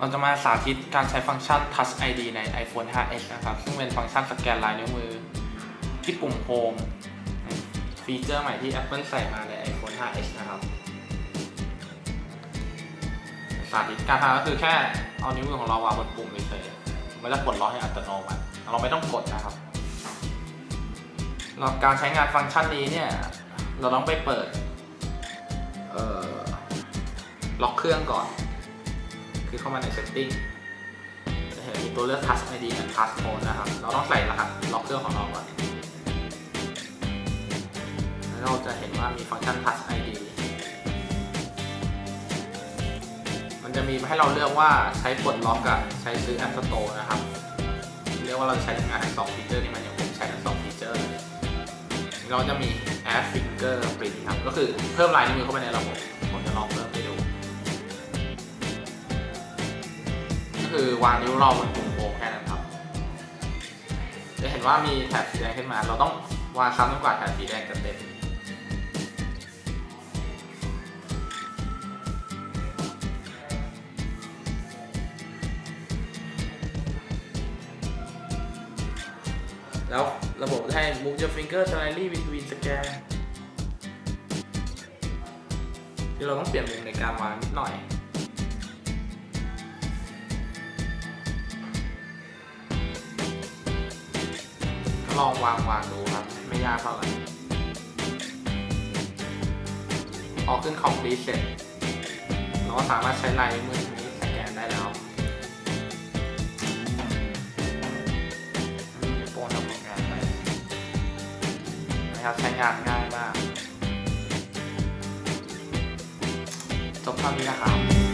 เราจะมาสาธิตการใช้ฟังก์ชัน Touch ID ใน iPhone 5s นะครับ ซึ่งเป็นฟังก์ชันสแกนลายนิ้วมือ ที่ปุ่ม Home ฟีเจอร์ใหม่ที่ Apple ใส่มาใน iPhone 5s นะครับ สาธิตการทำก็คือแค่เอานิ้วมือของเราวางบนปุ่มเฉยๆมันจะปลดล็อกให้อัตโนมัติ เราไม่ต้องกดนะครับแล้วการใช้งานฟังก์ชันนี้เนี่ย เราต้องไปเปิดล็อกเครื่องก่อน คือเข้ามาใน setting จะเห็นมีตัวเลือก touch ID กับ touch phone นะครับ เราต้องใส่รหัสล็อกเครื่องของเราก่อนแล้วเราจะเห็นว่ามีฟังก์ชัน touch ID มันจะมีให้เราเลือกว่าใช้ปลดล็อกกับใช้ซื้อ App Store นะครับ เรียกว่าเราจะใช้งานทั้งสองฟีเจอร์นี้มันอย่างผมใช้ทั้งสองฟีเจอร์ เราจะมี Add Finger Print ครับ ก็คือเพิ่มลายนิ้วมือเข้าไปในระบบ ผมจะลองเพิ่มให้ดู คือวางนิ้วเราบนปุ่มโฮมแค่นั้นครับ จะเห็นว่ามีแถบสีแดงขึ้นมา เราต้องวางซ้ำจนกว่าแถบสีแดงจะเต็มแล้วระบบจะให้ move your finger slightly between scan ที่เราต้องเปลี่ยนมุมในการวางนิดหน่อย ลองวางวางดูครับ ไม่ยากเท่าไหร่พอขึ้น complete เสร็จ เราก็สามารถใช้ลายนิ้วมือนี้สแกนได้แล้วโป้งทำงานไปนะครับใช้งานง่ายมาก จบเท่านี้นะครับ